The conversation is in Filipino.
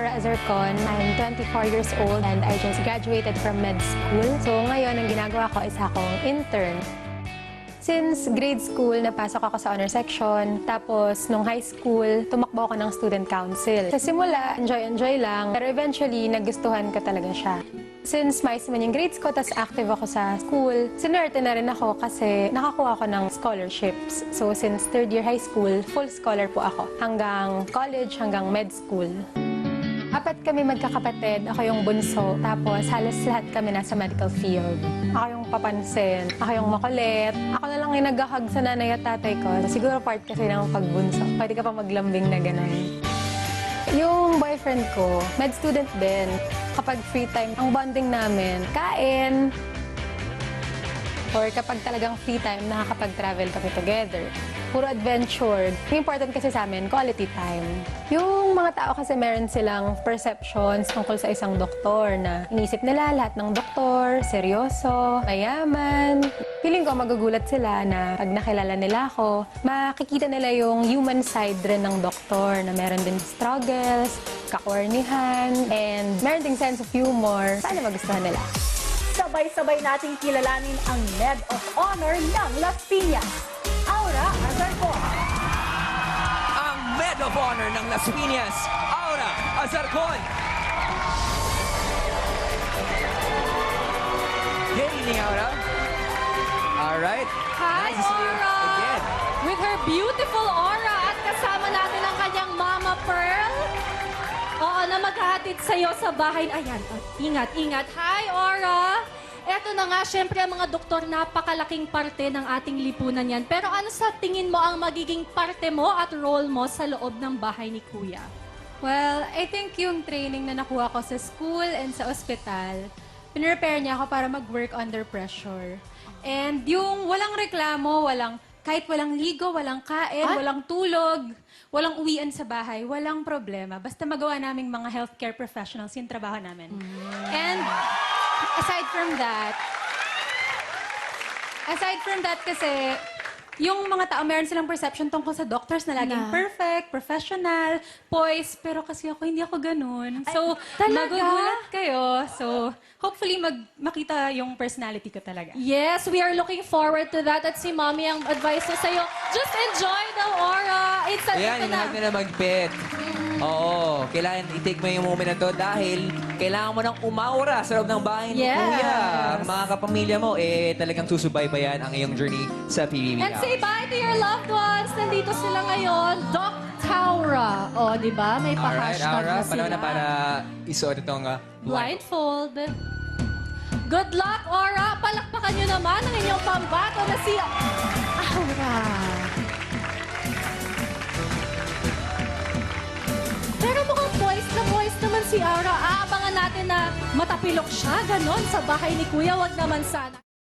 Aura Azarcon. I'm 24 years old and I just graduated from med school. So ngayon, ang ginagawa ko is akong intern. Since grade school, napasok ako sa honor section. Tapos, nung high school, tumakbo ako ng student council. Sa simula, enjoy-enjoy lang. Pero eventually, nagustuhan ko talaga siya. Since mais man yung grades ko, tas active ako sa school, sinerte na rin ako kasi nakakuha ako ng scholarships. So, since third year high school, full scholar po ako. Hanggang college, hanggang med school. Apat kami magkakapatid. Ako yung bunso. Tapos halos lahat kami nasa medical field. Ako yung papansin. Ako yung makulit. Ako na lang yung naghahag sa nanay at tatay ko. Siguro part kasi ng pagbunso. Pwede ka pa maglambing na gano'n. Yung boyfriend ko, med student din. Kapag free time, ang bonding namin, kain, or kapag talagang free time, nakakapag-travel kami together. Puro adventure. Yung important kasi sa amin, quality time. Yung mga tao kasi meron silang perceptions tungkol sa isang doktor na inisip nila lahat ng doktor, seryoso, mayaman. Feeling ko magugulat sila na pag nakilala nila ako, makikita nila yung human side rin ng doktor na meron din struggles, kakornihan, and meron ding sense of humor. Sana magustuhan nila. Sabay-sabay nating kilalanin ang Med of Honor ng Las Piñas. Aura Azarcon. ang Med of Honor ng Las Piñas, Aura Azarcon. Good evening, Aura. All right. Hi, nice Aura! Maghahatid sa'yo sa bahay. Ayan, oh, ingat, ingat. Hi, Aura! Eto na nga, syempre ang mga doktor, napakalaking parte ng ating lipunan yan. Pero ano sa tingin mo ang magiging parte mo at role mo sa loob ng bahay ni Kuya? Well, I think yung training na nakuha ko sa school and sa ospital, pinrepare niya ako para mag-work under pressure. And yung walang reklamo, walang, kahit walang ligo, walang kain, Ah? walang tulog, walang uwian sa bahay, walang problema. Basta magawa naming mga healthcare professionals yung trabaho namin. And aside from that, aside from that kasi, yung mga tao, meron silang perception tungkol sa doctors na laging Na? perfect, professional, poised, pero kasi ako, hindi ako ganun. So, talaga? magugulat kayo. So, hopefully, mag makita yung personality ko talaga. Yes, we are looking forward to that. At si Mommy ang advice ko sa'yo, just enjoy the aura. It's a, Ayan, ito na. hinahanap na na mag-bet. Oo, kailangan i-take mo yung moment na to dahil kailangan mo nang umaura sa loob ng bahay ni Yes. Kuya. Mga kapamilya mo, eh, talagang susubaybayan ang iyong journey sa PBB. And say bye to your loved ones. Nandito sila ngayon. Doc Taura. O, di ba? May Alright, pa-hashtag Aura, na sila. panahon na para isuot itong uh, Blindfold. Good luck, Aura. Palakpakan nyo naman ang inyong pambato na si Aura. Si Aura. Aabangan natin na matapilok siya, ganon, sa bahay ni Kuya. Wag naman sana.